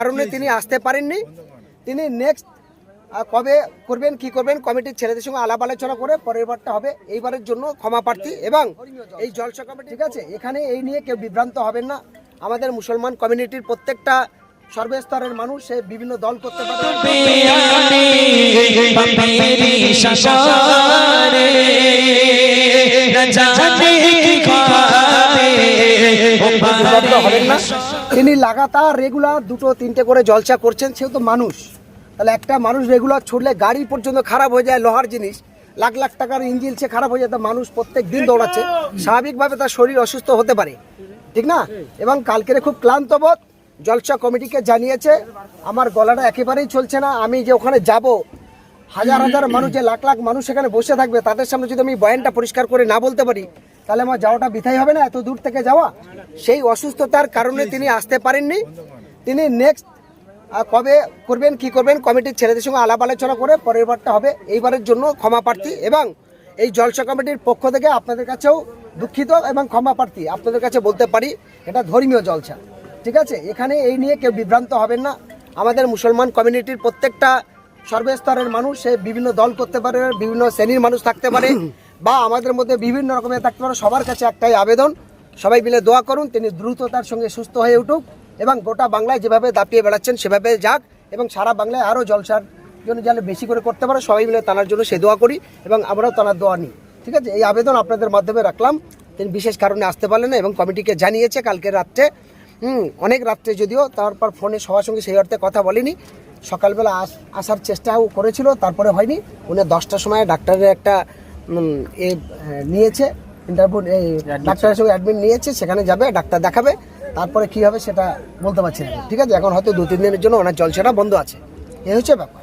কারণে তিনি আসতে পারেননি। তিনি নেক্সট কবে করবেন কি করবেন কমিটির ছেলেদের সঙ্গে আলাপ আলোচনা করে পরের বারটা হবে। এইবারের জন্য ক্ষমা প্রার্থী এবং এই জলসা কমিটি ঠিক আছে? এখানে এই নিয়ে কেউ বিভ্রান্ত হবেন না। আমাদের মুসলমান কমিউনিটির প্রত্যেকটা সর্বস্তরের মানুষ সে বিভিন্ন দল করতে পারে। বিভ্রান্ত হবেন না? তিনি লাগাতার রেগুলার দুটো তিনটে করে জলসা করছেন সেও তো মানুষ। তাহলে একটা মানুষ রেগুলার ছুটলে গাড়ি পর্যন্ত খারাপ হয়ে যায় লোহার জিনিস। লাখ লাখ টাকার ইঞ্জিন সে খারাপ হয়ে যায় তা মানুষ প্রত্যেক দিন দৌড়াচ্ছে। স্বাভাবিকভাবে তার শরীর অসুস্থ হতে পারে। ঠিক না? এবং কালকের খুব ক্লান্ত বোধ জলসা কমিটিকে জানিয়েছে আমার গলাটা একেবারেই চলছে না আমি যে ওখানে যাব। হাজার হাজার মানুষ যে লাখ লাখ মানুষ সেখানে বসে থাকবে তাদের সামনে যদি আমি বয়ানটা পরিষ্কার করে না বলতে পারি তাহলে আমার যাওয়াটা বিথাই হবে না এত দূর থেকে যাওয়া। সেই অসুস্থতার কারণে তিনি আসতে পারেননি। তিনি নেক্সট কবে করবেন কি করবেন কমিটির ছেলেদের সঙ্গে আলাপ আলোচনা করে পরের বারটা হবে। এইবারের জন্য ক্ষমা প্রার্থী এবং এই জলসা কমিটির পক্ষ থেকে আপনাদের কাছেও দুঃখিত এবং ক্ষমা প্রার্থী আপনাদের কাছে বলতে পারি এটা ধর্মীয় জলসা। ঠিক আছে? এখানে এই নিয়ে কেউ বিভ্রান্ত হবেন না। আমাদের মুসলমান কমিউনিটির প্রত্যেকটা সর্বস্তরের মানুষ সে বিভিন্ন দল করতে পারে বিভিন্ন শ্রেণির মানুষ থাকতে পারে। বা আমাদের মধ্যে বিভিন্ন রকমের থাকতে পারে। সবার কাছে একটাই আবেদন। সবাই মিলে দোয়া করুন, তিনি দ্রুততার সঙ্গে সুস্থ হয়ে উঠুক এবং গোটা বাংলায় যেভাবে দাপিয়ে বেড়াচ্ছেন, সেভাবে যাক এবং সারা বাংলায় আরও জলসার জন্য যাতে বেশি করে করতে পারে, সবাই মিলে তানার জন্য সে দোয়া করি এবং আমরাও তানার দোয়া নিই। ঠিক আছে? এই আবেদন আপনাদের মাধ্যমে রাখলাম। তিনি বিশেষ কারণে আসতে পারলেন না এবং কমিটিকে জানিয়েছে কালকে রাত্রে। হুম, অনেক রাত্রে যদিও, তারপর ফোনে সবার সঙ্গে সেই অর্থে কথা বলিনি। সকালবেলা আস, আসার চেষ্টাও করেছিল, তারপরে হয়নি। উনি দশটার সময় ডাক্তারের একটা এ নিয়েছে ইন্টারভিউ এই ডাক্তারের সঙ্গে অ্যাডমিট নিয়েছে সেখানে যাবে ডাক্তার দেখাবে তারপরে কি হবে সেটা বলতে পারছি না। ঠিক আছে এখন হয়তো দু তিন দিনের জন্য ওনার জলসাটা বন্ধ আছে। এ হচ্ছে ব্যাপার।